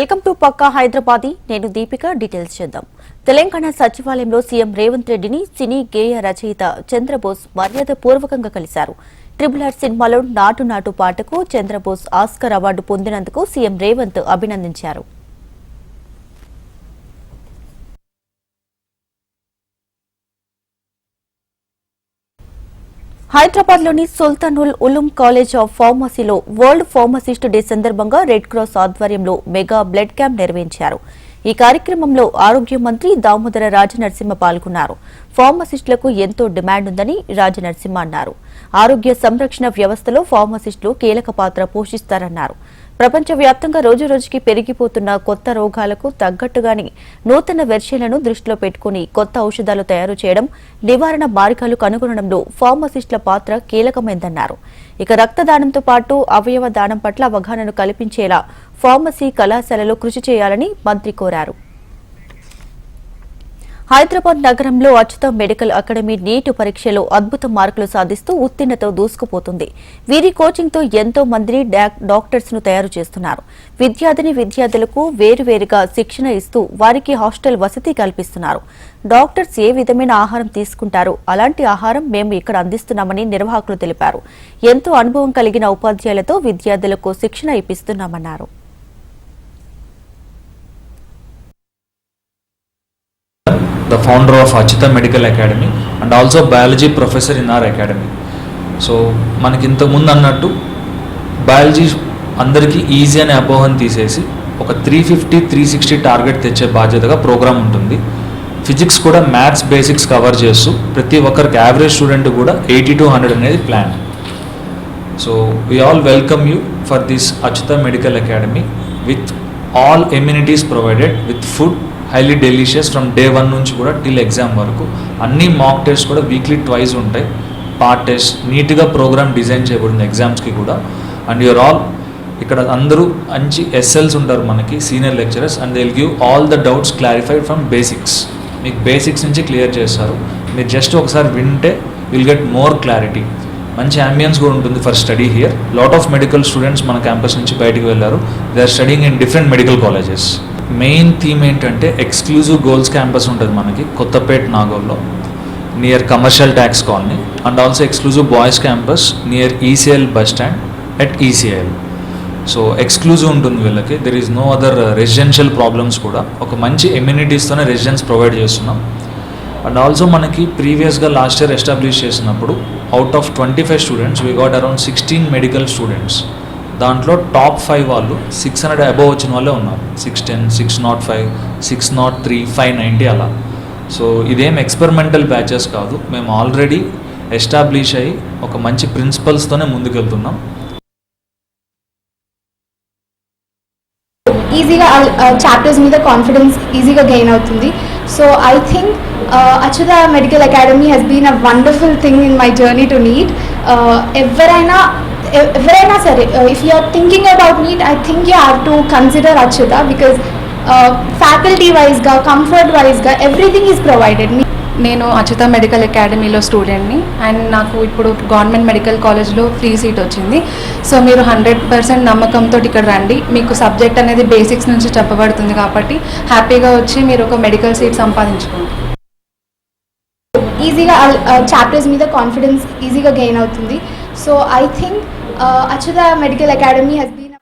Welcome to పక్కా హైదరాబాద్. నేను Deepika. Details చేద్దాం. తెలంగాణ సచివాలయంలో సీఎం రేవంత్ రెడ్డిని సినీ గేయ రచయిత చంద్రబోస్ మర్యాద పూర్వకంగా కలిశారు. ట్రిపుల్ ఆర్ సినిమాలో నాటు నాటు పాటకు చంద్రబోస్ ఆస్కర్ అవార్డు పొందినందుకు సీఎం రేవంత్ అభినందించారు. హైదరాబాద్లోని సుల్తానుల్ ఉలుం కాలేజ్ ఆఫ్ ఫార్మసీలో వరల్డ్ ఫార్మసిస్ట్ డే సందర్భంగా రెడ్ క్రాస్ ఆధ్వర్యంలో మెగా బ్లడ్ క్యాంప్ నిర్వహించారు. ఈ కార్యక్రమంలో ఆరోగ్య మంత్రి దామోదర రాజనరసింహ పాల్గొన్నారు. ఫార్మసిస్టులకు ఎంతో డిమాండ్ ఉందని రాజనరసింహ అన్నారు. ఆరోగ్య సంరక్షణ వ్యవస్థలో ఫార్మసిస్టులు కీలక పాత్ర పోషిస్తారన్నారు. ప్రపంచవ్యాప్తంగా రోజురోజుకి పెరిగిపోతున్న కొత్త రోగాలకు తగ్గట్టుగానే నూతన వెర్షన్లను దృష్టిలో పెట్టుకుని కొత్త ఔషధాలు తయారు చేయడం నివారణ మార్గాలు కనుగొనడంలో ఫార్మసిస్టుల పాత్ర కీలకమైందన్నారు. ఇక రక్తదానంతో పాటు అవయవ దానం పట్ల అవగాహనను కల్పించేలా ఫార్మసీ కళాశాలలో కృషి చేయాలని మంత్రి కోరారు. హైదరాబాద్ నగరంలో అచ్యుత మెడికల్ అకాడమీ నీటు పరీక్షలో అద్భుత మార్కులు సాధిస్తూ ఉత్తీర్ణతో దూసుకుపోతుంది. వీరి కోచింగ్తో ఎంతో మందిని డాక్టర్స్ను తయారు చేస్తున్నారు. విద్యార్థిని విద్యార్థులకు వేరువేరుగా శిక్షణ ఇస్తూ వారికి హాస్టల్ వసతి కల్పిస్తున్నారు. డాక్టర్స్ ఏ విధమైన ఆహారం తీసుకుంటారు? అలాంటి ఆహారం మేము ఇక్కడ అందిస్తున్నామని నిర్వాహకులు తెలిపారు. ఎంతో అనుభవం కలిగిన ఉపాధ్యాయులతో విద్యార్థులకు శిక్షణ ఇప్పిస్తున్నామన్నారు. The founder of Achita Medical Academy and also biology professor in our academy. So మనకి ఇంతకుముందు అన్నట్టు బయాలజీ అందరికీ ఈజీ అనే అపోహను తీసేసి ఒక three fifty three sixty target తెచ్చే బాధ్యతగా ప్రోగ్రామ్ ఉంటుంది ఫిజిక్స్ కూడా మ్యాథ్స్ బేసిక్స్ కవర్ చేస్తూ ప్రతి ఒక్కరికి యావరేజ్ స్టూడెంట్ కూడా ఎయిటీ టు హండ్రెడ్ అనేది plan so we all welcome you for this Achyuta medical academy with all amenities provided with food highly delicious from day one నుంచి కూడా till exam వరకు. అన్ని mock test కూడా weekly twice ఉంటాయి. Part test నీట్గా programme design చేయబడింది ఎగ్జామ్స్కి కూడా. అండ్ యూర్ ఆల్ ఇక్కడ అందరూ మంచి ఎస్ఎల్స్ ఉంటారు మనకి senior lecturers and they'll give all the doubts clarified from basics మీకు బేసిక్స్ నుంచి క్లియర్ చేస్తారు. మీరు జస్ట్ ఒకసారి వింటే విల్ గెట్ మోర్ క్లారిటీ మంచి అంబియన్స్ కూడా ఉంటుంది for study here lot of medical students మన క్యాంపస్ నుంచి బయటకు వెళ్ళారు. They are studying in different medical colleges main theme ఏంటంటే ఎక్స్క్లూజివ్ గోల్స్ క్యాంపస్ ఉంటుంది మనకి Kothapet నాగోల్లో near commercial tax colony and also exclusive boys campus near ECIL bus stand at ECIL so exclusive ఉంటుంది వీళ్ళకి. There is no other residential problems కూడా. ఒక మంచి ఎమ్యూనిటీస్తోనే residence provide చేస్తున్నాం. అండ్ ఆల్సో మనకి ప్రీవియస్గా లాస్ట్ ఇయర్ ఎస్టాబ్లిష్ చేసినప్పుడు out of twenty five students we got around sixteen medical students దాంట్లో టాప్ ఫైవ్ వాళ్ళు సిక్స్ హండ్రెడ్ అబవ్ వచ్చిన వాళ్ళే ఉన్నారు. Six ten six not five six not three five ninety అలా. So ఇదేం ఎక్స్పెరిమెంటల్ బ్యాచెస్ కాదు. మేము ఆల్రెడీ ఎస్టాబ్లిష్ అయ్యి ఒక మంచి ప్రిన్సిపల్స్తోనే ముందుకెళ్తున్నాం. ఈజీగా చాప్టర్స్ మీద కాన్ఫిడెన్స్ ఈజీగా గెయిన్ అవుతుంది. So I think Achyuta medical academy has been a wonderful thing in my journey to NEET ఎవరైనా ఎవరైనా సరే if you are thinking about NEET I think you have to consider Achyuta because faculty వైజ్గా comfort వైజ్గా everything is provided నేను Achyuta medical అకాడమీలో స్టూడెంట్ని and నాకు ఇప్పుడు గవర్నమెంట్ మెడికల్ కాలేజ్లో ఫ్రీ సీట్ వచ్చింది. సో మీరు హండ్రెడ్ పర్సెంట్ నమ్మకంతో ఇక్కడ రండి. మీకు సబ్జెక్ట్ అనేది బేసిక్స్ నుంచి చెప్పబడుతుంది కాబట్టి హ్యాపీగా వచ్చి మీరు ఒక మెడికల్ సీట్ సంపాదించుకోండి. ఈజీగా చాప్టర్స్ మీద కాన్ఫిడెన్స్ ఈజీగా గెయిన్ అవుతుంది. So I think Achyuta medical academy has been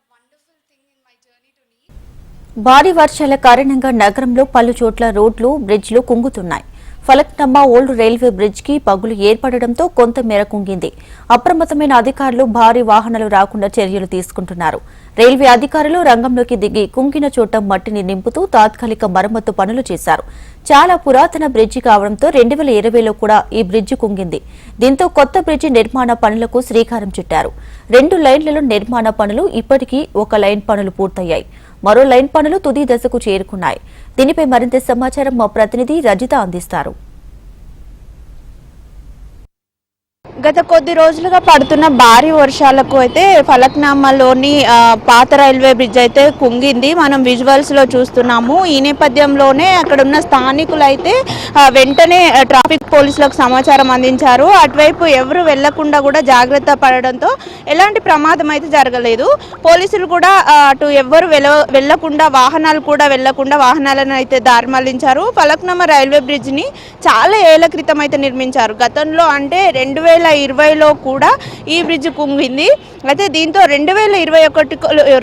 భారీ వర్షాల కారణంగా నగరంలో పలు చోట్ల రోడ్లు బ్రిడ్జ్లు కుంగుతున్నాయి. ఫలక్నమ్మ ఓల్డ్ రైల్వే బ్రిడ్జ్కి పగులు ఏర్పడడంతో కొంత మేర కుంగింది. అప్రమత్తమైన అధికారులు భారీ వాహనాలు రాకుండా చర్యలు తీసుకుంటున్నారు. రైల్వే అధికారులు రంగంలోకి దిగి కుంగిన చోట మట్టిని నింపుతూ తాత్కాలిక మరమ్మతు పనులు చేశారు. చాలా పురాతన బ్రిడ్జి కావడంతో రెండు వేల ఇరవైలో కూడా ఈ బ్రిడ్జి కుంగింది. దీంతో కొత్త బ్రిడ్జి నిర్మాణ పనులకు శ్రీకారం చుట్టారు. రెండు లైన్లలో నిర్మాణ పనులు ఇప్పటికీ ఒక లైన్ పనులు పూర్తయ్యాయి. మరో లైన్ పనులు తుది దశకు చేరుకున్నాయి. దీనిపై మరింత సమాచారం మా ప్రతినిధి రజిత అందిస్తారు. గత కొద్ది రోజులుగా పడుతున్న భారీ వర్షాలకు అయితే ఫలక్నామాలోని పాత రైల్వే బ్రిడ్జ్ అయితే కుంగింది. మనం విజువల్స్లో చూస్తున్నాము. ఈ నేపథ్యంలోనే అక్కడ ఉన్న స్థానికులు అయితే వెంటనే ట్రాఫిక్ పోలీసులకు సమాచారం అందించారు. అటువైపు ఎవరు వెళ్ళకుండా కూడా జాగ్రత్త పడడంతో ఎలాంటి ప్రమాదం అయితే జరగలేదు. పోలీసులు కూడా అటు ఎవరు వెళ్ళ వెళ్ళకుండా వాహనాలు కూడా వెళ్ళకుండా వాహనాలను అయితే దారి మళ్ళించారు ఫలక్నామా రైల్వే బ్రిడ్జ్ని చాలా ఏళ్ళ క్రితం అయితే నిర్మించారు. గతంలో అంటే రెండు వేల ఇరవైలో కూడా ఈ బ్రిడ్జ్ కుంగింది. అయితే దీంతో రెండు వేల ఇరవై ఒకటి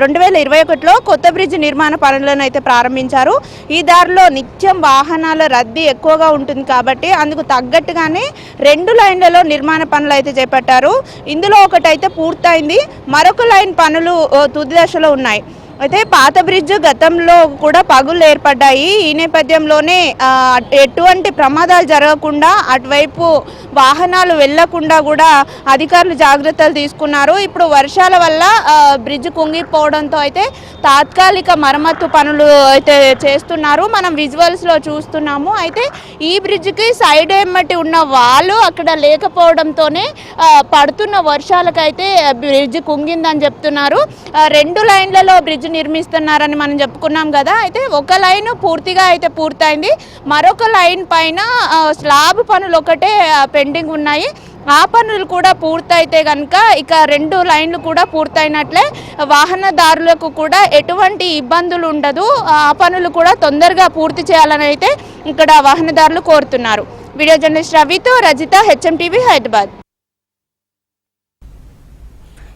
రెండు వేల ఇరవై ఒకటిలో కొత్త బ్రిడ్జ్ నిర్మాణ పనులను అయితే ప్రారంభించారు. ఈ దారిలో నిత్యం వాహనాల రద్దీ ఎక్కువగా ఉంటుంది కాబట్టి అందుకు తగ్గట్టుగానే రెండు లైన్లలో నిర్మాణ పనులు అయితే చేపట్టారు. ఇందులో ఒకటైతే పూర్తయింది. మరొక లైన్ పనులు తుది దశలో ఉన్నాయి. అయితే పాత బ్రిడ్జ్ గతంలో కూడా పగులు ఏర్పడ్డాయి. ఈ నేపథ్యంలోనే ఎటువంటి ప్రమాదాలు జరగకుండా అటువైపు వాహనాలు వెళ్ళకుండా కూడా అధికారులు జాగ్రత్తలు తీసుకున్నారు. ఇప్పుడు వర్షాల వల్ల బ్రిడ్జ్ కుంగిపోవడంతో అయితే తాత్కాలిక మరమ్మత్తు పనులు అయితే చేస్తున్నారు. మనం విజువల్స్లో చూస్తున్నాము. అయితే ఈ బ్రిడ్జ్కి సైడ్ ఎమ్మటి ఉన్న వాళ్ళు అక్కడ లేకపోవడంతోనే పడుతున్న వర్షాలకైతే బ్రిడ్జ్ కుంగిందని చెప్తున్నారు. రెండు లైన్లలో బ్రిడ్జ్ నిర్మిస్తున్నారని మనం చెప్పుకున్నాం కదా అయితే ఒక లైన్ పూర్తిగా అయితే పూర్తయింది. మరొక లైన్ పైన స్లాబ్ పనులు ఒకటే పెండింగ్ ఉన్నాయి. ఆ పనులు కూడా పూర్తయితే కనుక ఇక రెండు లైన్లు కూడా పూర్తయినట్లే. వాహనదారులకు కూడా ఎటువంటి ఇబ్బందులు ఉండదు. ఆ పనులు కూడా తొందరగా పూర్తి చేయాలని అయితే ఇక్కడ వాహనదారులు కోరుతున్నారు. వీడియో జర్నలిస్ట్ రవితో రజిత హెచ్ఎం టీవీ హైదరాబాద్.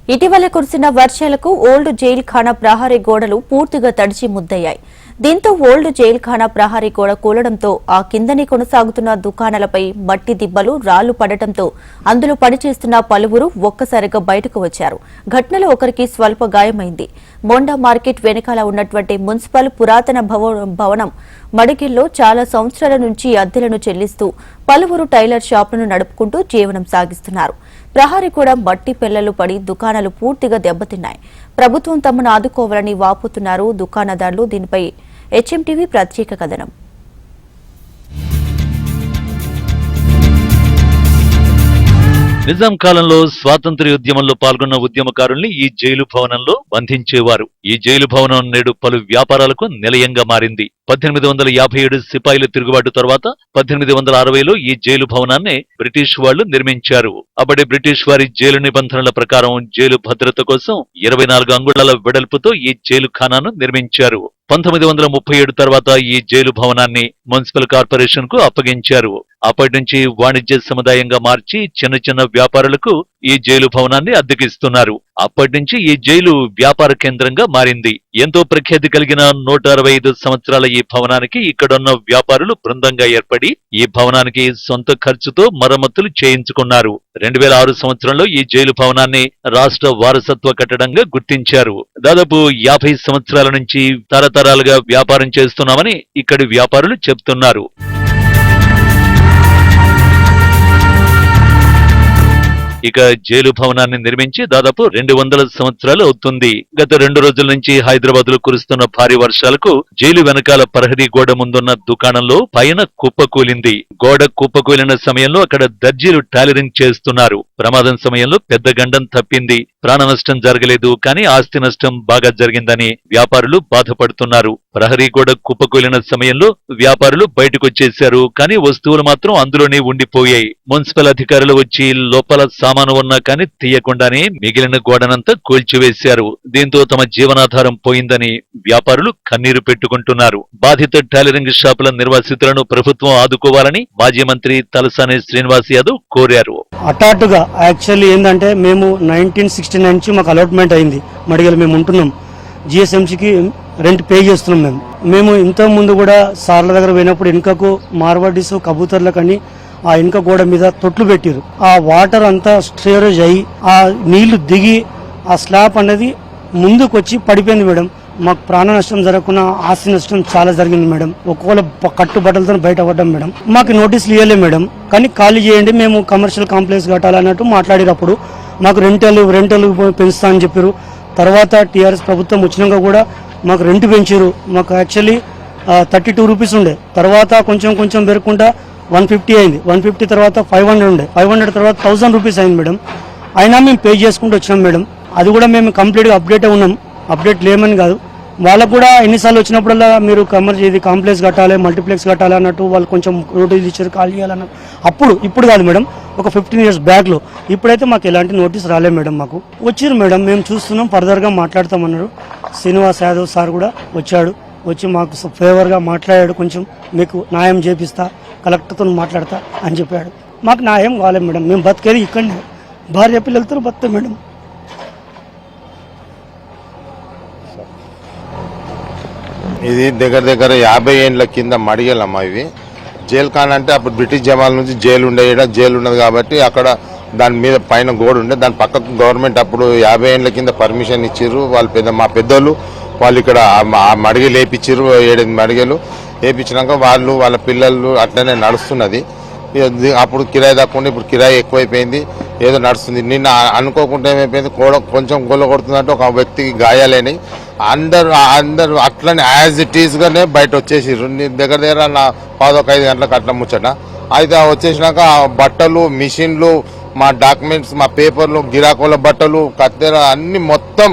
ఇటీవల కురిసిన వర్షాలకు ఓల్డ్ జైల్ ఖానా ప్రహారీ గోడలు పూర్తిగా తడిచి ముద్దయ్యాయి. దీంతో ఓల్డ్ జైల్ ఖానా ప్రహారీ గోడ కూలడంతో ఆ కిందని కొనసాగుతున్న దుకాణాలపై మట్టి దిబ్బలు రాళ్ళు పడటంతో అందులో పనిచేస్తున్న పలువురు ఒక్కసారిగా బయటకు వచ్చారు. ఘటనలో ఒకరికి స్వల్ప గాయమైంది. మోండా మార్కెట్ వెనకాల ఉన్నటువంటి మున్సిపల్ పురాతన భవ- భవనం మడిగిల్లో చాలా సంవత్సరాల నుంచి అద్దెలను చెల్లిస్తూ పలువురు టైలర్ షాపులను నడుపుకుంటూ జీవనం సాగిస్తున్నారు. ప్రహరి కూడా మట్టి పిల్లలు పడి దుకాణాలు పూర్తిగా దెబ్బతిన్నాయి. ప్రభుత్వం తమను ఆదుకోవాలని వాపుతున్నారు దుకాణదారులు. దీనిపై హెచ్ఎంటీవీ ప్రత్యేక కథనం. నిజాం కాలంలో స్వాతంత్ర్యోద్యమంలో పాల్గొన్న ఉద్యమకారుల్ని ఈ జైలు భవనంలో బంధించేవారు. ఈ జైలు భవనం నేడు పలు వ్యాపారాలకు నిలయంగా మారింది. పద్దెనిమిది వందల యాభై ఏడు సిపాయిల తిరుగుబాటు తర్వాత పద్దెనిమిది వందల అరవైలో ఈ జైలు భవనాన్ని బ్రిటిష్ వాళ్ళు నిర్మించారు. అప్పటి బ్రిటిష్ వారి జైలు నిబంధనల ప్రకారం జైలు భద్రత కోసం ఇరవై నాలుగు అంగుళాల వెడల్పుతో ఈ జైలు ఖానాను నిర్మించారు. పంతొమ్మిది వందల ముప్పై ఏడు తర్వాత ఈ జైలు భవనాన్ని మున్సిపల్ కార్పొరేషన్కు అప్పగించారు. అప్పటి నుంచి వాణిజ్య సముదాయంగా మార్చి చిన్న చిన్న వ్యాపారులకు ఈ జైలు భవనాన్ని అద్దెకిస్తున్నారు. అప్పటి నుంచి ఈ జైలు వ్యాపార కేంద్రంగా మారింది. ఎంతో ప్రఖ్యాతి కలిగిన నూట అరవై ఐదు సంవత్సరాల ఈ భవనానికి ఇక్కడున్న వ్యాపారులు బృందంగా ఏర్పడి ఈ భవనానికి సొంత ఖర్చుతో మరమ్మతులు చేయించుకున్నారు. రెండు వేల ఆరు సంవత్సరంలో ఈ జైలు భవనాన్ని రాష్ట్ర వారసత్వ కట్టడంగా గుర్తించారు. దాదాపు యాభై సంవత్సరాల నుంచి తరతరాలుగా వ్యాపారం చేస్తున్నామని ఇక్కడి వ్యాపారులు చెప్తున్నారు ఇక జైలు భవనాన్ని నిర్మించి దాదాపు రెండు వందల సంవత్సరాలు అవుతుంది. గత రెండు రోజుల నుంచి హైదరాబాద్లో కురుస్తున్న భారీ వర్షాలకు జైలు వెనకాల ప్రహరీ గోడ ముందున్న దుకాణంలో పైన కుప్పకూలింది గోడ కుప్పకూలిన సమయంలో అక్కడ దర్జీలు టాలరింగ్ చేస్తున్నారు. ప్రమాదం సమయంలో పెద్ద గండం తప్పింది. ప్రాణ నష్టం జరగలేదు కానీ ఆస్తి నష్టం బాగా జరిగిందని వ్యాపారులు బాధపడుతున్నారు. ప్రహరీ గోడ కుప్పకూలిన సమయంలో వ్యాపారులు బయటకొచ్చేశారు కానీ వస్తువులు మాత్రం అందులోనే ఉండిపోయాయి. మున్సిపల్ అధికారులు వచ్చి లోపల సామాను ఉన్నా కానీ తీయకుండానే మిగిలిన గోడనంతా కూల్చివేశారు. దీంతో తమ జీవనాధారం పోయిందని వ్యాపారులు కన్నీరు పెట్టుకుంటున్నారు. బాధిత టైలరింగ్ షాపుల నిర్వాసితులను ప్రభుత్వం ఆదుకోవాలని మాజీ మంత్రి తలసాని శ్రీనివాస్ యాదవ్ కోరారు. అటాటుగా యాక్చువల్లీ ఏంటంటే మేము నైన్టీన్ సిక్స్టీ నైన్ నుంచి మాకు అలాట్మెంట్ అయింది. మడిగలు మేము ఉంటున్నాం. జిఎస్ఎంసీకి రెంట్ పే చేస్తున్నాం మేము. మేము ఇంతకు ముందు కూడా సార్ల దగ్గర పోయినప్పుడు వెనుకకు మార్వాడీస్ కబూతర్లకని ఆ వెనుక గోడ మీద తొట్లు పెట్టారు ఆ వాటర్ అంతా స్టోరేజ్ అయ్యి ఆ నీళ్ళు దిగి ఆ స్లాబ్ అనేది ముందుకు వచ్చి పడిపోయింది మేడం. మాకు ప్రాణ నష్టం జరగకుండా ఆస్తి నష్టం చాలా జరిగింది మేడం. ఒకవేళ ప- కట్టుబట్టలతో బయటపడ్డాం మేడం. మాకు నోటీసులు ఇవ్వలే మేడం. కానీ ఖాళీ చేయండి మేము కమర్షియల్ కాంప్లెక్స్ కట్టాలన్నట్టు మాట్లాడేటప్పుడు మాకు రెంటలు రెంటలు పెంచుతా అని చెప్పారు. తర్వాత టీఆర్ఎస్ ప్రభుత్వం వచ్చినాక కూడా మాకు రెంట్ పెంచారు. మాకు యాక్చువల్లీ థర్టీ టూ రూపీస్ ఉండే. తర్వాత కొంచెం కొంచెం పెరగకుండా వన్ ఫిఫ్టీ అయింది. వన్ ఫిఫ్టీ తర్వాత ఫైవ్ హండ్రెడ్ ఉండే. ఫైవ్ హండ్రెడ్ తర్వాత థౌసండ్ రూపీస్ అయింది మేడం. అయినా మేము పే చేసుకుంటూ వచ్చినాం మేడం. అది కూడా మేము కంప్లీట్గా అప్డేట్ ఉన్నాం. అప్డేట్ లేమని కాదు. వాళ్ళకు కూడా ఎన్నిసార్లు వచ్చినప్పుడల్లా మీరు కమర్ ఇది కాంప్లెక్స్ కట్టాలి మల్టీప్లెక్స్ కట్టాలి అన్నట్టు వాళ్ళు కొంచెం నోటీస్ ఇచ్చారు కాల్ చేయాలన్న. అప్పుడు ఇప్పుడు కాదు మేడం ఒక ఫిఫ్టీన్ ఇయర్స్ బ్యాక్లో ఇప్పుడైతే మాకు ఎలాంటి నోటీస్ రాలేదు మేడం మాకు. వచ్చారు మేడం మేము చూస్తున్నాం ఫర్దర్గా మాట్లాడతామన్నారు. శ్రీనివాస్ యాదవ్ సార్ కూడా వచ్చాడు. వచ్చి మాకు ఫేవర్గా మాట్లాడాడు కొంచెం మీకు న్యాయం చేపిస్తా కలెక్టర్తో మాట్లాడతా అని చెప్పాడు. మాకు న్యాయం కాలేదు మేడం మేము బతికేది ఇక్కడనే. భార్య పిల్లలతో బతుకుతాం మేడం. ఇది దగ్గర దగ్గర యాభై ఏండ్ల కింద మడిగలమ్మ ఇవి. జైలు ఖాన్ అంటే అప్పుడు బ్రిటిష్ జమాల నుంచి జైలు ఉండే ఈడ జైలు ఉన్నది కాబట్టి అక్కడ దాని మీద పైన గోడ ఉండే దాని పక్కకు గవర్నమెంట్ అప్పుడు యాభై ఏండ్ల కింద పర్మిషన్ ఇచ్చారు వాళ్ళు పెద్ద మా పెద్దోళ్ళు వాళ్ళు ఇక్కడ మడిగలు వేపించారు ఏడెనిమిది మడిగలు వేపించినాక వాళ్ళు వాళ్ళ పిల్లలు అట్లనే నడుస్తున్నది. అప్పుడు కిరాయి తక్కువ ఇప్పుడు కిరాయి ఎక్కువైపోయింది ఏదో నడుస్తుంది. నిన్న అనుకోకుండా ఏమైపోయింది కొంచెం గొల్ల కొడుతుందంటే ఒక వ్యక్తికి గాయాలైనాయి. అందరు అందరు అట్లనే యాజ్ ఇట్ ఈస్ గానే బయట వచ్చేసిర్రు. నేను దగ్గర దగ్గర నా పాదొక ఐదు గంటలకు అట్లా ముచ్చట. అయితే వచ్చేసినాక బట్టలు మిషన్లు మా డాక్యుమెంట్స్ మా పేపర్లు గిరాకుల బట్టలు కత్తెర అన్ని మొత్తం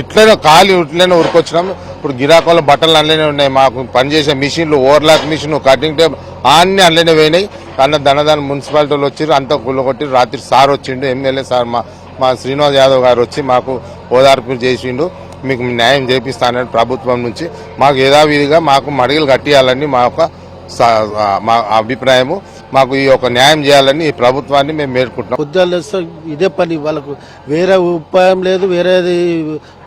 ఇట్లనే ఖాళీ ఇట్లనే ఉరికొచ్చినాం. ఇప్పుడు గిరాకుల బట్టలు అందులోనే ఉన్నాయి. మాకు పనిచేసే మిషన్లు ఓవర్లాక్ మిషన్ కటింగ్ టేబుల్ అన్ని అందులోనే పోయినాయి. అన్న ధనదాన మున్సిపాలిటీలు వచ్చారు అంతా కొట్టి రాత్రి సార్ వచ్చిండు ఎమ్మెల్యే సార్ మా మా శ్రీనివాస్ యాదవ్ గారు వచ్చి మాకు ఓదార్పు చేసిండు. మీకు న్యాయం చేపిస్తానని ప్రభుత్వం నుంచి. మాకు యథావిధిగా మాకు మడిగలు కట్టియాలని మా యొక్క మా అభిప్రాయము. మాకు ఈ యొక్క న్యాయం చేయాలని ఈ ప్రభుత్వాన్ని మేము మేల్కుంటున్నాం. ఉద్యోగాలు చేస్తే ఇదే పని వాళ్ళకు. వేరే ఉపాయం లేదు వేరేది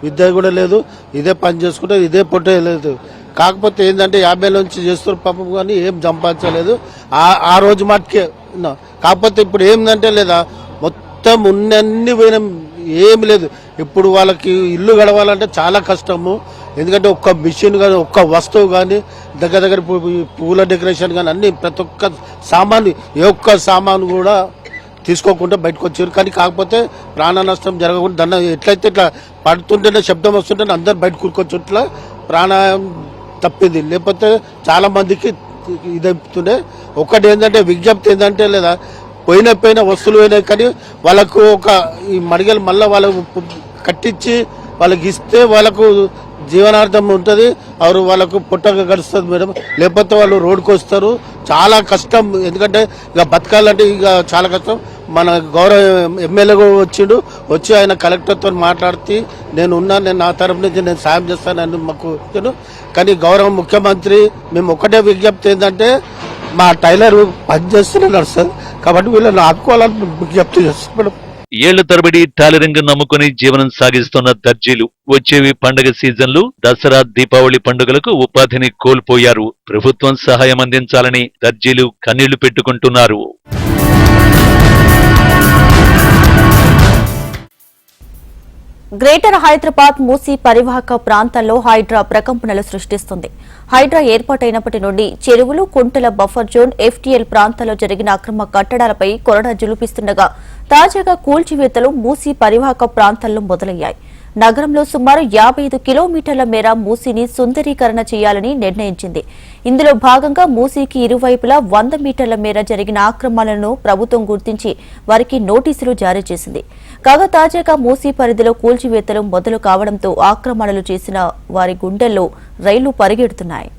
విద్య కూడా లేదు. ఇదే పని చేసుకుంటే ఇదే పొట్టే లేదు. కాకపోతే ఏంటంటే యాభై నుంచి చేస్తారు పాపం కానీ ఏం సంపాదించలేదు. ఆ ఆ రోజు మటుకే కాకపోతే ఇప్పుడు ఏంటంటే లేదా మొత్తం ఉన్నన్ని పోయినా. ఏం లేదు. ఇప్పుడు వాళ్ళకి ఇల్లు గడవాలంటే చాలా కష్టము. ఎందుకంటే ఒక్క మిషన్ కానీ ఒక్క వస్తువు కానీ దగ్గర దగ్గర పూల డెకరేషన్ కానీ అన్ని ప్రతి ఒక్క సామాన్ ఏ ఒక్క సామాన్ కూడా తీసుకోకుండా బయటకు వచ్చారు. కానీ కాకపోతే ప్రాణ నష్టం జరగకుండా దాన్ని ఎట్లయితే ఇట్లా పడుతుంటేనే శబ్దం వస్తుంటే అందరు బయట కూరుకొచ్చుట్లా ప్రాణాయం తప్పింది. లేకపోతే చాలా మందికి ఇదవుతుండే ఒకటి ఏంటంటే విజ్ఞప్తి ఏంటంటే లేదా పోయిన పోయిన వస్తువులు పోయినాయి కానీ వాళ్ళకు ఒక ఈ మడిగలు మళ్ళీ వాళ్ళకు కట్టించి వాళ్ళకి ఇస్తే వాళ్ళకు జీవనార్థం ఉంటుంది. వారు వాళ్ళకు పుట్టక గడుస్తుంది మేడం. లేకపోతే వాళ్ళు రోడ్డుకు వస్తారు. చాలా కష్టం. ఎందుకంటే ఇక బతకాలంటే ఇక చాలా కష్టం. మన గౌరవ ఎమ్మెల్యే వచ్చిండు. వచ్చి ఆయన కలెక్టర్తో మాట్లాడితే నేను ఉన్నాను నేను నా తరపు నుంచి నేను సాయం చేస్తానని మాకు వచ్చాను కానీ గౌరవ ముఖ్యమంత్రి మేము ఒకటే విజ్ఞప్తి ఏంటంటే మా టైలర్ పని నడుస్తుంది సార్. కాబట్టి వీళ్ళని ఆదుకోవాలని విజ్ఞప్తి చేస్తాం మేడం. ఏళ్ళ తరబడి టాలరింగ్ నమ్ముకుని జీవనం సాగిస్తున్న దర్జీలు వచ్చేవి పండగ సీజన్లు దసరా దీపావళి పండుగలకు ఉపాధిని కోల్పోయారు. ప్రభుత్వం సహాయం అందించాలని దర్జీలు కన్నీళ్ళు పెట్టుకుంటున్నారు. గ్రేటర్ హైదరాబాద్ మూసీ పరివాహక ప్రాంతాల్లో హైడ్రా ప్రకంపనలు సృష్టిస్తుంది. హైడ్రా ఏర్పాటైనప్పటి నుండి చెరువులు కుంటల బఫర్ జోన్ ఎఫ్టీఎల్ ప్రాంతాల్లో జరిగిన అక్రమ కట్టడాలపై కొరడా జులుపిస్తుండగా తాజాగా కూల్చివేతలు మూసీ పరివాహక ప్రాంతాల్లో మొదలయ్యాయి. నగరంలో సుమారు యాభై ఐదు కిలోమీటర్ల మేర మూసీని సుందరీకరణ చేయాలని నిర్ణయించింది. ఇందులో భాగంగా మూసీకి ఇరువైపులా వంద మీటర్ల మేర జరిగిన ఆక్రమణలను ప్రభుత్వం గుర్తించి వారికి నోటీసులు జారీ చేసింది. కాగా తాజాగా మూసీ పరిధిలో కూల్చివేతలు మొదలు కావడంతో ఆక్రమణలు చేసిన వారి గుండెల్లో రైళ్ళు పరిగెడుతున్నాయి.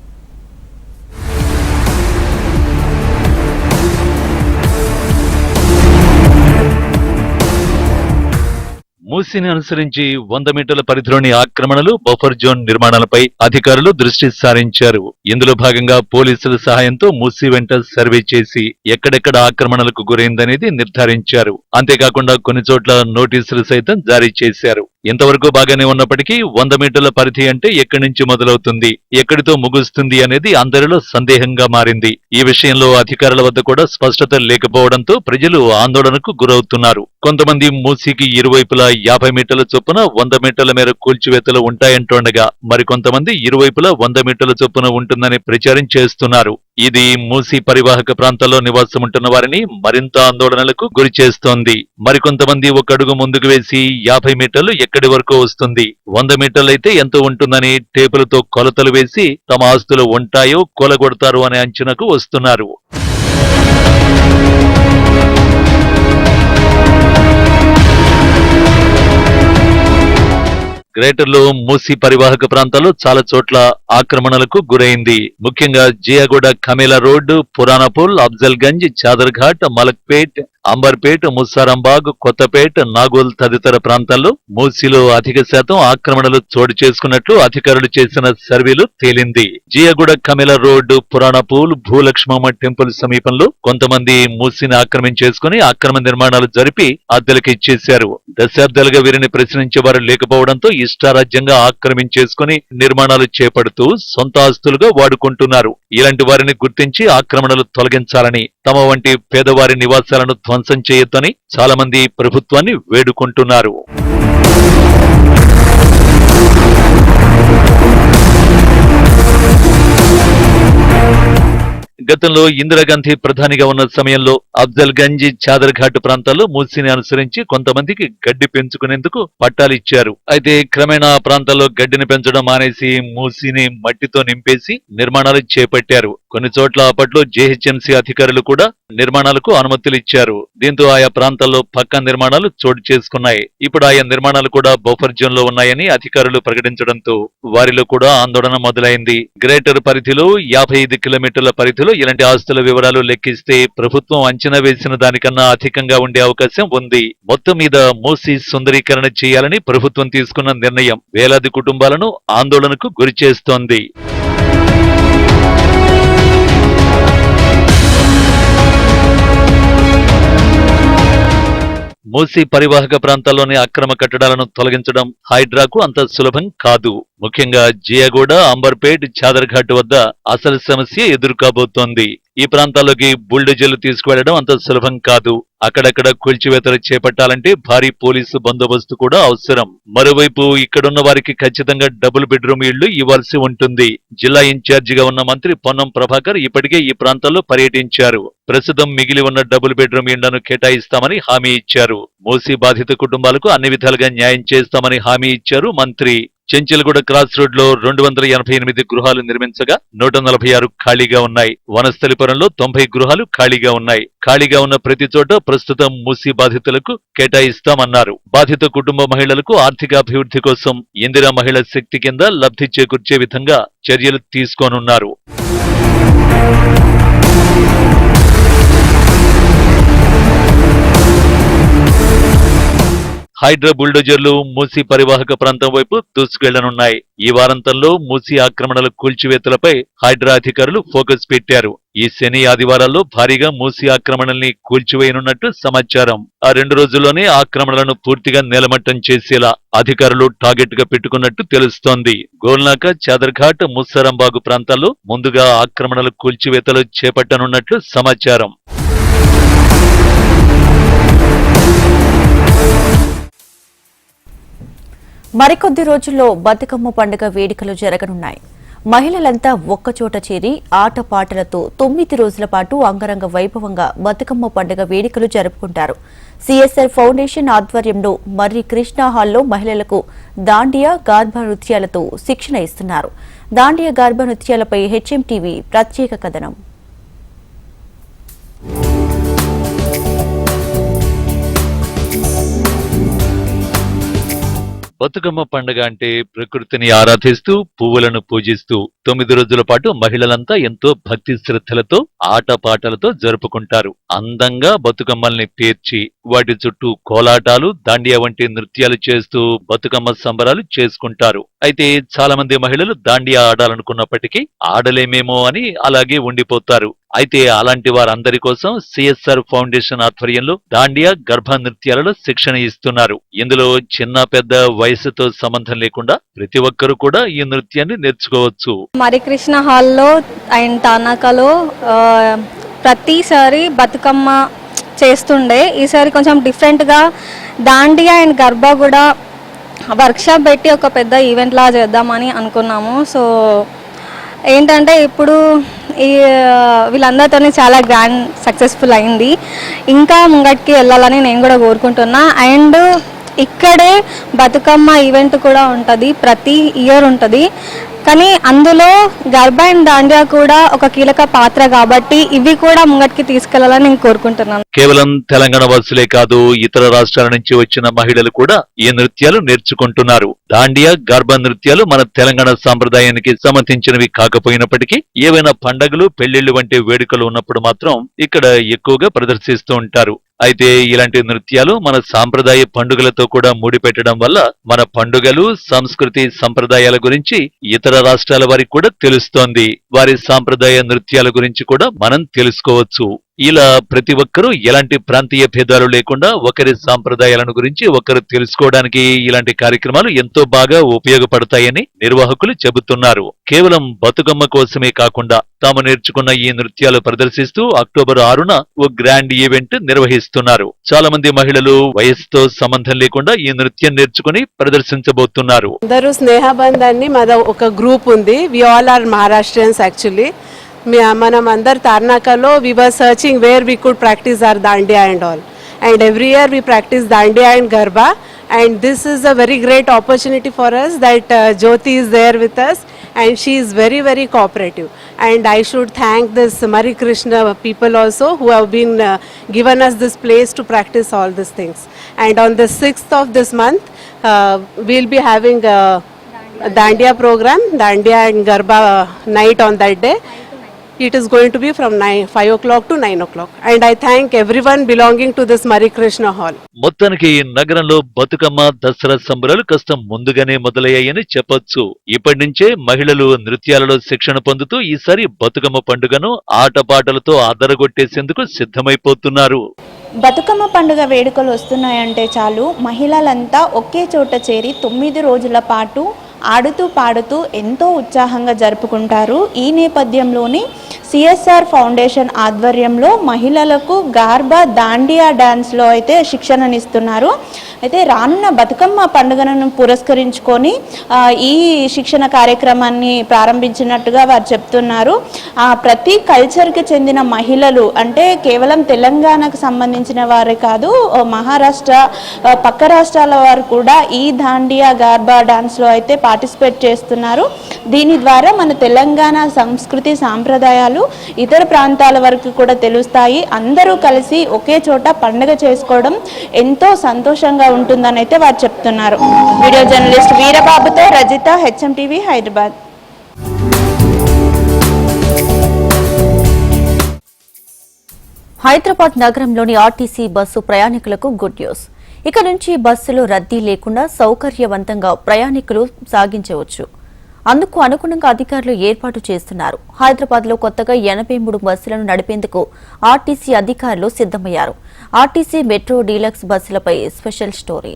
మూసిని అనుసరించి వంద మీటర్ల పరిధిలోని ఆక్రమణలు బఫర్ జోన్ నిర్మాణాలపై అధికారులు దృష్టి సారించారు. ఇందులో భాగంగా పోలీసుల సహాయంతో మూసి వెంట సర్వే చేసి ఎక్కడెక్కడ ఆక్రమణలకు గురైందనేది నిర్ధారించారు. అంతేకాకుండా కొన్ని చోట్ల నోటీసులు సైతం జారీ చేశారు. ఇంతవరకు బాగానే ఉన్నప్పటికీ వంద మీటర్ల పరిధి అంటే ఎక్కడి నుంచి మొదలవుతుంది ఎక్కడితో ముగుస్తుంది అనేది అందరిలో సందేహంగా మారింది. ఈ విషయంలో అధికారుల వద్ద కూడా స్పష్టత లేకపోవడంతో ప్రజలు ఆందోళనకు గురవుతున్నారు. కొంతమంది మూసీకి ఇరువైపులా యాభై మీటర్ల చొప్పున వంద మీటర్ల మేర కూల్చివేతలు ఉంటాయంటుండగా మరికొంతమంది ఇరువైపులా వంద మీటర్ల చొప్పున ఉంటుందని ప్రచారం చేస్తున్నారు. ఇది మూసీ పరివాహక ప్రాంతాల్లో నివాసం ఉంటున్న వారిని మరింత ఆందోళనలకు గురి చేస్తోంది మరికొంతమంది ఒక అడుగు ముందుకు వేసి యాభై మీటర్లు ఎక్కడి వరకు వస్తుంది. వంద మీటర్లైతే ఎంత ఉంటుందని టేపులతో కొలతలు వేసి తమ ఆస్తులు ఉంటాయో కొలగొడతారు అనే అంచనాకు వస్తున్నారు. గ్రేటర్లో మూసి పరివాహక ప్రాంతాల్లో చాలా చోట్ల ఆక్రమణలకు గురైంది. ముఖ్యంగా జియాగూడ కమేలా రోడ్డు పురాణపూల్ అఫ్జల్ గంజ్ చాదర్ఘాట్ మలక్పేట్ అంబర్పేట్ ముస్సారంబాగ్ కొత్తపేట్ నాగోల్ తదితర ప్రాంతాల్లో మూసీలో అధిక శాతం ఆక్రమణలు చోటు చేసుకున్నట్లు అధికారులు చేసిన సర్వేలు తేలింది. జియగూడ కమిల రోడ్డు పురాణపూల్ భూలక్ష్మమ్మ టెంపుల్ సమీపంలో కొంతమంది మూసీని ఆక్రమించేసుకుని ఆక్రమ నిర్మాణాలు జరిపి అద్దెలకు ఇచ్చేశారు దశాబ్దాలుగా వీరిని ప్రశ్నించేవారు లేకపోవడంతో ఇష్టారాజ్యంగా ఆక్రమించేసుకుని నిర్మాణాలు చేపడుతూ సొంత ఆస్తులుగా వాడుకుంటున్నారు. ఇలాంటి వారిని గుర్తించి ఆక్రమణలు తొలగించాలని తమ వంటి పేదవారి నివాసాలను ధ్వంసం చేయొద్దని చాలామంది ప్రభుత్వాన్ని వేడుకుంటున్నారు. గతంలో ఇందిరాగాంధీ ప్రధానిగా ఉన్న సమయంలో అఫ్జల్ గంజ్ చాదర్ ఘాట్ ప్రాంతాల్లో మూసీని అనుసరించి కొంతమందికి గడ్డి పెంచుకునేందుకు పట్టాలు ఇచ్చారు. అయితే క్రమేణా ఆ ప్రాంతాల్లో గడ్డిని పెంచడం మానేసి మూసీని మట్టితో నింపేసి నిర్మాణాలు చేపట్టారు. కొన్ని చోట్ల అప్పట్లో జేహెచ్ఎంసీ అధికారులు కూడా నిర్మాణాలకు అనుమతులు ఇచ్చారు దీంతో ఆయా ప్రాంతాల్లో పక్కా నిర్మాణాలు చోటు చేసుకున్నాయి. ఇప్పుడు ఆయా నిర్మాణాలు కూడా బఫర్ జోన్లో ఉన్నాయని అధికారులు ప్రకటించడంతో వారిలో కూడా ఆందోళన మొదలైంది. గ్రేటర్ పరిధిలో యాభై ఐదు కిలోమీటర్ల పరిధిలో ఇలాంటి ఆస్తుల వివరాలు లెక్కిస్తే ప్రభుత్వం అంచనా వేసిన దానికన్నా అధికంగా ఉండే అవకాశం ఉంది. మొత్తం మీద మూసి సుందరీకరణ చేయాలని ప్రభుత్వం తీసుకున్న నిర్ణయం వేలాది కుటుంబాలను ఆందోళనకు గురిచేస్తోంది. మూసీ పరివాహక ప్రాంతాల్లోని అక్రమ కట్టడాలను తొలగించడం హైడ్రాకు అంత సులభం కాదు. ముఖ్యంగా జియాగూడ అంబర్పేట్ చాదర్ఘాట్ వద్ద అసలు సమస్య ఎదుర్కోబోతోంది. ఈ ప్రాంతాల్లోకి బుల్డోజర్లు తీసుకువెళ్ళడం అంత సులభం కాదు. అక్కడక్కడ కూల్చివేతలు చేపట్టాలంటే భారీ పోలీసు బందోబస్తు కూడా అవసరం. మరోవైపు ఇక్కడున్న వారికి ఖచ్చితంగా డబుల్ బెడ్రూమ్ ఇళ్ళు ఇవ్వాల్సి ఉంటుంది. జిల్లా ఇన్ఛార్జిగా ఉన్న మంత్రి పొన్నం ప్రభాకర్ ఇప్పటికే ఈ ప్రాంతాల్లో పర్యటించారు. ప్రస్తుతం మిగిలి ఉన్న డబుల్ బెడ్రూమ్ ఇళ్ళను కేటాయిస్తామని హామీ ఇచ్చారు. మూసీ బాధిత కుటుంబాలకు అన్ని విధాలుగా న్యాయం చేస్తామని హామీ ఇచ్చారు మంత్రి. చెంచల్గూడ క్రాస్ రోడ్లో రెండు వందల ఎనభై ఎనిమిది గృహాలు నిర్మించగా నూట నలభై ఆరు ఖాళీగా ఉన్నాయి. వనస్థలిపురంలో తొంభై గృహాలు ఖాళీగా ఉన్నాయి. ఖాళీగా ఉన్న ప్రతి చోట ప్రస్తుతం మూసీ బాధితులకు కేటాయిస్తామన్నారు. బాధిత కుటుంబ మహిళలకు ఆర్థికాభివృద్ధి కోసం ఇందిరా మహిళ శక్తి కింద లబ్ధి చేకూర్చే విధంగా చర్యలు తీసుకోనున్నారు. హైడ్రా బుల్డోజర్లు మూసీ పరివాహక ప్రాంతం వైపు దూసుకెళ్ళనున్నాయి. ఈ వారాంతంలో మూసీ ఆక్రమణల కూల్చివేతలపై హైడ్రా అధికారులు ఫోకస్ పెట్టారు. ఈ శని ఆదివారాల్లో భారీగా మూసీ ఆక్రమణల్ని కూల్చివేయనున్నట్టు సమాచారం. ఆ రెండు రోజుల్లోనే ఆక్రమణలను పూర్తిగా నేలమట్టం చేసేలా అధికారులు టార్గెట్గా పెట్టుకున్నట్టు తెలుస్తోంది. గోల్నాక చాదర్ఘాట్ ముస్సరంబాగు ప్రాంతాల్లో ముందుగా ఆక్రమణల కూల్చివేతలు చేపట్టనున్నట్లు సమాచారం. మరికొద్ది రోజుల్లో బతుకమ్మ పండుగ వేడుకలు జరగనున్నాయి. మహిళలంతా ఒక్కచోట చేరి ఆటపాటలతో తొమ్మిది రోజుల పాటు అంగరంగ వైభవంగా బతుకమ్మ పండుగ వేడుకలు జరుపుకుంటారు. సిఎస్ఆర్ ఫౌండేషన్ ఆధ్వర్యంలో మర్రి కృష్ణా హాల్లో మహిళలకు దాండియా గార్భ నృత్యాలతో శిక్షణ ఇస్తున్నారు. దాండియా గార్భ నృత్యాలపై హెచ్ఎం టీవీ ప్రత్యేక కథనం. బతుకమ్మ పండుగ అంటే ప్రకృతిని ఆరాధిస్తూ పువ్వులను పూజిస్తూ తొమ్మిది రోజుల పాటు మహిళలంతా ఎంతో భక్తి శ్రద్ధలతో ఆటపాటలతో జరుపుకుంటారు. అందంగా బతుకమ్మల్ని పేర్చి వాటి చుట్టూ కోలాటాలు దాండియా వంటి నృత్యాలు చేస్తూ బతుకమ్మ సంబరాలు చేసుకుంటారు. అయితే చాలా మంది మహిళలు దాండియా ఆడాలనుకున్నప్పటికీ ఆడలేమేమో అని అలాగే ఉండిపోతారు. అయితే అలాంటి వారందరి కోసం సిఎస్ఆర్ ఫౌండేషన్ ఆధ్వర్యంలో దాండియా గర్భ నృత్యాలలో శిక్షణ ఇస్తున్నారు. ఇందులో చిన్న పెద్ద వయసుతో సంబంధం లేకుండా ప్రతి ఒక్కరూ కూడా ఈ నృత్యాన్ని నేర్చుకోవచ్చు. మరికృష్ణ హాల్లో అండ్ తానాకలో ప్రతిసారి బతుకమ్మ చేస్తుండే. ఈసారి కొంచెం డిఫరెంట్గా దాండియా అండ్ గర్భా కూడా వర్క్షాప్ పెట్టి ఒక పెద్ద ఈవెంట్లా చేద్దామని అనుకున్నాము. సో ఏంటంటే ఇప్పుడు ఈ వీళ్ళందరితోనే చాలా గ్రాండ్ సక్సెస్ఫుల్ అయింది. ఇంకా ముంగటికి వెళ్ళాలని నేను కూడా కోరుకుంటున్నా. అండ్ ఇక్కడే బతుకమ్మ ఈవెంట్ కూడా ఉంటుంది. ప్రతి ఇయర్ ఉంటుంది. కానీ అందులో గర్భ అండ్ దాండియా కూడా ఒక కీలక పాత్ర కాబట్టి ఇవి కూడా ముంగటికి తీసుకెళ్ళాలని నేను కోరుకుంటున్నాను. కేవలం తెలంగాణ వాసులే కాదు ఇతర రాష్ట్రాల నుంచి వచ్చిన మహిళలు కూడా ఈ నృత్యాలు నేర్చుకుంటున్నారు. దాండియా గర్భ నృత్యాలు మన తెలంగాణ సాంప్రదాయానికి సంబంధించినవి కాకపోయినప్పటికీ ఏవైనా పండగలు పెళ్ళిళ్ళు వంటి వేడుకలు ఉన్నప్పుడు మాత్రం ఇక్కడ ఎక్కువగా ప్రదర్శిస్తూ ఉంటారు. అయితే ఇలాంటి నృత్యాలు మన సాంప్రదాయ పండుగలతో కూడా ముడిపెట్టడం వల్ల మన పండుగలు సంస్కృతి సంప్రదాయాల గురించి ఇతర రాష్ట్రాల వారికి కూడా తెలుస్తోంది. వారి సాంప్రదాయ నృత్యాల గురించి కూడా మనం తెలుసుకోవచ్చు. ఇలా ప్రతి ఒక్కరూ ఎలాంటి ప్రాంతీయ భేదాలు లేకుండా ఒకరి సాంప్రదాయాలను గురించి ఒకరు తెలుసుకోవడానికి ఇలాంటి కార్యక్రమాలు ఎంతో బాగా ఉపయోగపడతాయని నిర్వాహకులు చెబుతున్నారు. కేవలం బతుకమ్మ కోసమే కాకుండా తాము నేర్చుకున్న ఈ నృత్యాలు ప్రదర్శిస్తూ అక్టోబర్ ఆరున ఓ గ్రాండ్ ఈవెంట్ నిర్వహిస్తున్నారు. చాలా మంది మహిళలు వయసుతో సంబంధం లేకుండా ఈ నృత్యం నేర్చుకుని ప్రదర్శించబోతున్నారు. అందరూ స్నేహబంధాన్ని మన ఒక గ్రూప్ ఉంది. We all are Maharashtrians actually మనం అందరు తార్నాకలో we were searching where we could practice our dandiya and all and every year we practice dandiya and garba and this is a very great opportunity for us that Jyoti is there with us and she is very very cooperative and i should thank this mari krishna people also who have been uh, given us this place to practice all these things and on the 6th of this month uh, we'll be having a, a dandiya program dandiya and garba night on that day It is going to be from 9 5 o'clock to 9 o'clock. And i thank everyone belonging to this mari krishna hall. మొత్తానికి ఈ నగరంలో బతుకమ్మ దసరా సంబరాలు కాస్త ముందుగానే మొదలయ్యాయని చెప్పొచ్చు. ఇప్పటి నుంచే మహిళలు నృత్యాలలో శిక్షణ పొందుతూ ఈసారి బతుకమ్మ పండుగను ఆటపాటలతో అదరగొట్టేసేందుకు సిద్ధమైపోతున్నారు. బతుకమ్మ పండుగ వేడుకలు వస్తున్నాయంటే చాలు. మహిళలంతా ఒకే చోట చేరి తొమ్మిది రోజుల పాటు ఆడుతూ పాడుతూ ఎంతో ఉత్సాహంగా జరుపుకుంటారు. ఈ నేపథ్యంలోనే సిఎస్ఆర్ ఫౌండేషన్ ఆధ్వర్యంలో మహిళలకు గార్బా దాండియా డ్యాన్స్లో అయితే శిక్షణనిస్తున్నారు. అయితే రానున్న బతుకమ్మ పండుగను పురస్కరించుకొని ఈ శిక్షణ కార్యక్రమాన్ని ప్రారంభించినట్టుగా వారు చెప్తున్నారు. ఆ, ప్రతి కల్చర్కి చెందిన మహిళలు అంటే కేవలం తెలంగాణకు సంబంధించిన వారే కాదు మహారాష్ట్ర పక్క రాష్ట్రాల వారు కూడా ఈ దాండియా గార్బా డాన్స్లో అయితే పార్టిసిపేట్ చేస్తున్నారు. దీని ద్వారా మన తెలంగాణ సంస్కృతి సాంప్రదాయాలు ఇతర ప్రాంతాల వరకు కూడా తెలుస్తాయి. అందరూ కలిసి ఒకే చోట పండుగ చేసుకోవడం ఎంతో సంతోషంగా ఉంటుందని అయితే వారు చెప్తున్నారు. వీడియో జర్నలిస్ట్ వీరబాబుతో రజిత హెచ్ఎం టీవీ హైదరాబాద్. హైదరాబాద్ నగరంలోని ఆర్టీసీ బస్సు ప్రయాణికులకు గుడ్ న్యూస్. ఇక నుంచి బస్సులో రద్దీ లేకుండా సౌకర్యవంతంగా ప్రయాణికులు సాగించవచ్చు. అందుకు అనుగుణంగా అధికారులు ఏర్పాటు చేస్తున్నారు. హైదరాబాద్లో కొత్తగా ఎనభై మూడు బస్సులను నడిపేందుకు ఆర్టీసీ అధికారులు సిద్దమయ్యారు ఆర్టీసీ మెట్రో డీలక్స్ బస్సులపై స్పెషల్ స్టోరీ.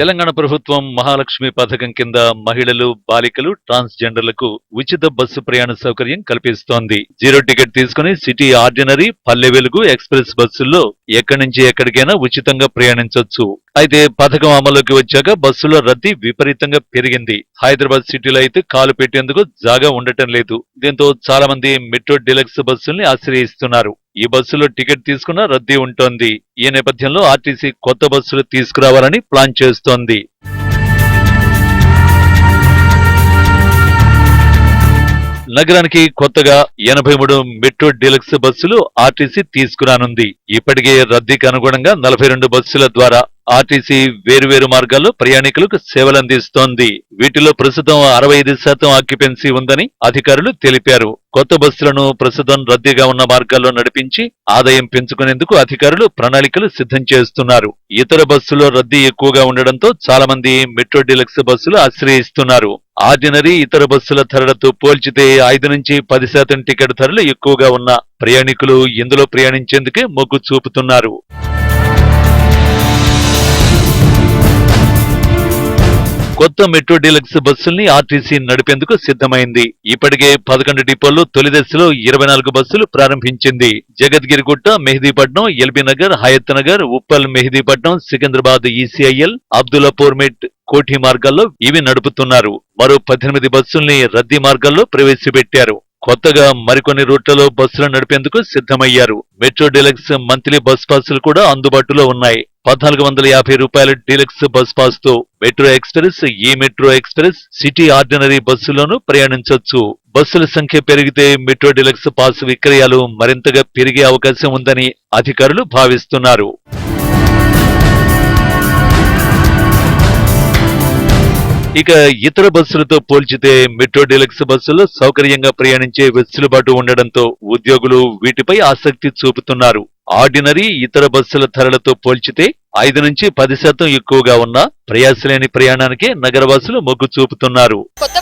తెలంగాణ ప్రభుత్వం మహాలక్ష్మి పథకం కింద మహిళలు బాలికలు ట్రాన్స్జెండర్లకు ఉచిత బస్సు ప్రయాణ సౌకర్యం కల్పిస్తోంది. జీరో టికెట్ తీసుకుని city ordinary Palle Velugu express బస్సుల్లో ఎక్కడి నుంచి ఎక్కడికైనా ఉచితంగా ప్రయాణించవచ్చు అయితే పథకం అమలుకి వచ్చాక బస్సులో రద్దీ విపరీతంగా పెరిగింది. హైదరాబాద్ సిటీలో అయితే కాలు పెట్టేందుకు జాగా ఉండటం లేదు. దీంతో చాలా మంది మెట్రో డీలక్స్ బస్సుల్ని ఆశ్రయిస్తున్నారు. ఈ బస్సులో టికెట్ తీసుకున్న రద్దీ ఉంటోంది. ఈ నేపథ్యంలో ఆర్టీసీ కొత్త బస్సులు తీసుకురావాలని ప్లాన్ చేస్తోంది. నగరానికి కొత్తగా ఎనభై మూడు మెట్రో డీలక్స్ బస్సులు ఆర్టీసీ తీసుకురానుంది. ఇప్పటికే రద్దీకి అనుగుణంగా నలభై రెండు బస్సుల ద్వారా ఆర్టీసీ వేరువేరు మార్గాల్లో ప్రయాణికులకు సేవలందిస్తోంది. వీటిలో ప్రస్తుతం అరవై ఐదు శాతం ఆక్యుపెన్సీ ఉందని అధికారులు తెలిపారు. కొత్త బస్సులను ప్రస్తుతం రద్దీగా ఉన్న మార్గాల్లో నడిపించి ఆదాయం పెంచుకునేందుకు అధికారులు ప్రణాళికలు సిద్ధం చేస్తున్నారు. ఇతర బస్సులో రద్దీ ఎక్కువగా ఉండడంతో చాలా మంది మెట్రో డీలక్స్ బస్సులు ఆశ్రయిస్తున్నారు. ఆర్డినరీ ఇతర బస్సుల ధరలతో పోల్చితే ఐదు నుంచి పది శాతం టికెట్ ధరలు ఎక్కువగా ఉన్న ప్రయాణికులు ఇందులో ప్రయాణించేందుకే మొగ్గు చూపుతున్నారు. కొత్త మెట్రో డీలక్స్ బస్సుల్ని ఆర్టీసీ నడిపేందుకు సిద్ధమైంది. ఇప్పటికే పదకొండు డిపోల్లో తొలి దశలో ఇరవై నాలుగు బస్సులు ప్రారంభించింది. జగద్గిరిగుట్ట మెహదీపట్నం ఎల్బీ నగర్ హయత్ నగర్ ఉప్పల్ మెహదీపట్నం సికింద్రాబాద్ ఈసీఐఎల్ అబ్దుల్లాపూర్ మెట్ కోఠి మార్గాల్లో ఇవి నడుపుతున్నారు. మరో పద్దెనిమిది బస్సుల్ని రద్దీ మార్గాల్లో ప్రవేశపెట్టారు. కొత్తగా మరికొన్ని రూట్లలో బస్సులు నడిపేందుకు సిద్ధమయ్యారు. మెట్రో డీలక్స్ మంత్లీ బస్ పాసులు కూడా అందుబాటులో ఉన్నాయి. పద్నాలుగు వందల యాభై రూపాయల డీలక్స్ బస్ పాస్తో మెట్రో ఎక్స్ప్రెస్ ఈ మెట్రో ఎక్స్ప్రెస్ సిటీ ఆర్డినరీ బస్సులోనూ ప్రయాణించవచ్చు బస్సుల సంఖ్య పెరిగితే మెట్రో డీలక్స్ పాస్ విక్రయాలు మరింతగా పెరిగే అవకాశం ఉందని అధికారులు భావిస్తున్నారు. ఇక ఇతర బస్సులతో పోల్చితే మెట్రో డిలక్స్ బస్సుల్లో సౌకర్యంగా ప్రయాణించే వెసులుబాటు ఉండడంతో ఉద్యోగులు వీటిపై ఆసక్తి చూపుతున్నారు. ఆర్డినరీ ఇతర బస్సుల ధరలతో పోల్చితే ఐదు నుంచి పది శాతం ఎక్కువగా ఉన్న ప్రయాసలేని ప్రయాణానికి నగరవాసులు మొగ్గు చూపుతున్నారు. కొత్త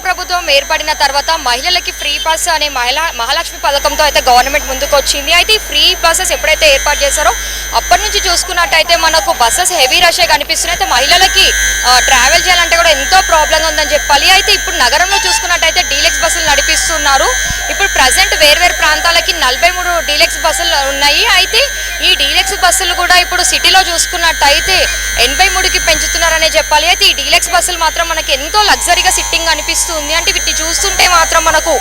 ఏర్పడిన తర్వాత మహిళలకి ఫ్రీ బస్ అనే మహిళా మహాలక్ష్మి పథకంతో అయితే గవర్నమెంట్ ముందుకు వచ్చింది అయితే ఈ ఫ్రీ బస్సెస్ ఎప్పుడైతే ఏర్పాటు చేశారో అప్పటి నుంచి చూసుకున్నట్టయితే మనకు బస్సెస్ హెవీ రషే కనిపిస్తున్నాయి. అయితే మహిళలకి ట్రావెల్ చేయాలంటే కూడా ఎంతో ప్రాబ్లంగా ఉందని చెప్పాలి. అయితే ఇప్పుడు నగరంలో చూసుకున్నట్టయితే డీలెక్స్ బస్సులు నడిపిస్తున్నారు. ఇప్పుడు ప్రజెంట్ వేర్వేరు ప్రాంతాలకి నలభై మూడు డీలెక్స్ బస్సులు ఉన్నాయి. అయితే ఈ బస్సులు కూడా ఇప్పుడు సిటీలో చూసుకున్నట్టయితే ఎనభై మూడుకి పెంచుతున్నారనే చెప్పాలి. అయితే ఈ డీలెక్స్ బస్సులు మాత్రం మనకి ఎంతో లగ్జరీగా సిట్టింగ్ అనిపిస్తుంది. అంటే వీటిని చూస్తుంటే మాత్రం మనకు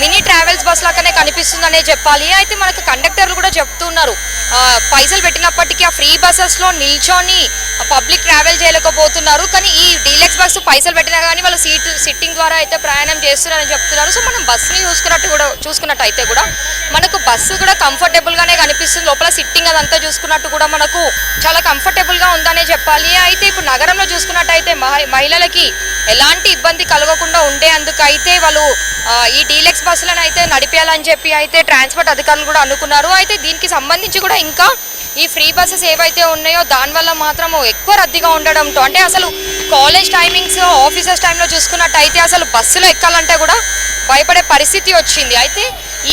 మినీ ట్రావెల్స్ బస్ లాగానే కనిపిస్తుందనే చెప్పాలి. అయితే మనకు కండక్టర్లు కూడా చెప్తున్నారు. పైసలు పెట్టినప్పటికీ ఆ ఫ్రీ బస్సెస్లో నిల్చొని పబ్లిక్ ట్రావెల్ చేయలేకపోతున్నారు. కానీ ఈ డీలెక్స్ బస్సు పైసలు పెట్టినా కానీ వాళ్ళు సీట్ సిట్టింగ్ ద్వారా అయితే ప్రయాణం చేస్తున్నారని చెప్తున్నారు. సో మనం బస్సుని చూసుకున్నట్టు కూడా చూసుకున్నట్టయితే కూడా మనకు బస్సు కూడా కంఫర్టబుల్ గానే కనిపిస్తుంది. లోపల సిట్టింగ్ అదంతా చూసుకున్నట్టు కూడా మనకు చాలా కంఫర్టబుల్గా ఉందనే చెప్పాలి. అయితే ఇప్పుడు నగరంలో చూసుకున్నట్టయితే మహిళలకి ఎలాంటి ఇబ్బంది కలగకుండా ఉండే అందుకైతే వాళ్ళు ఈ డీలెక్స్ బస్సులను అయితే నడిపేయాలని చెప్పి అయితే ట్రాన్స్పోర్ట్ అధికారులు కూడా అనుకున్నారు. అయితే దీనికి సంబంధించి కూడా ఇంకా ఈ ఫ్రీ బస్సెస్ ఏవైతే ఉన్నాయో దానివల్ల మాత్రం ఎక్కువ రద్దీగా ఉండడంతో అంటే అసలు కాలేజ్ టైమింగ్స్ ఆఫీసెస్ టైంలో చూసుకున్నట్టయితే అసలు బస్సులో ఎక్కాలంటే కూడా భయపడే పరిస్థితి వచ్చింది. అయితే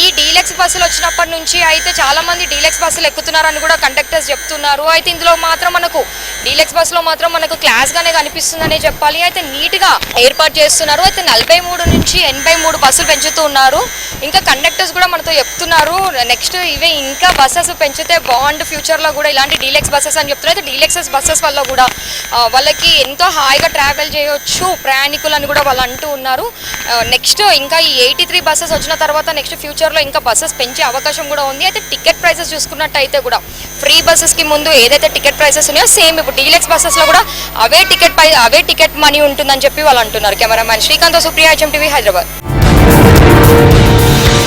ఈ డీలక్స్ బస్సులు వచ్చినప్పటి నుంచి అయితే చాలా మంది డీలక్స్ బస్సులు ఎక్కుతున్నారని కూడా కండక్టర్స్ చెప్తున్నారు. అయితే ఇందులో మాత్రం మనకు డీలక్స్ బస్సులో మాత్రం మనకు క్లాస్ గానే కనిపిస్తుందనే చెప్పాలి. అయితే నీట్గా ఏర్పాటు చేస్తున్నారు. అయితే నలభై మూడు నుంచి ఎనభై మూడు బస్సులు పెంచుతున్నారు ఇంకా కండక్టర్స్ కూడా మనతో చెప్తున్నారు. నెక్స్ట్ ఇవే ఇంకా బస్సెస్ పెంచితే బాగుండు ఫ్యూచర్లో కూడా ఇలాంటి డీలెక్స్ బస్సెస్ అని చెప్తున్నారు. అయితే డీలెక్సెస్ బస్సెస్ వల్ల కూడా వాళ్ళకి ఎంతో హాయిగా ట్రావెల్ చేయొచ్చు ప్రయాణికులు అని కూడా వాళ్ళు అంటూ ఉన్నారు. నెక్స్ట్ ఇంకా ఈ ఎయిటీ త్రీ బస్సెస్ వచ్చిన తర్వాత నెక్స్ట్ ఫ్యూచర్లో ఇంకా బస్సెస్ పెంచే అవకాశం కూడా ఉంది. అయితే టికెట్ ప్రైసెస్ చూసుకున్నట్టయితే కూడా ఫ్రీ బస్సెస్కి ముందు ఏదైతే టికెట్ ప్రైసెస్ ఉన్నాయో సేమ్ ఇప్పుడు డీలెక్స్ బస్సెస్లో కూడా అవే టికెట్ పై అవే టికెట్ మనీ ఉంటుందని చెప్పి వాళ్ళు అంటున్నారు. Cameraman Srikanth Supriya HM TV Hyderabad フッ。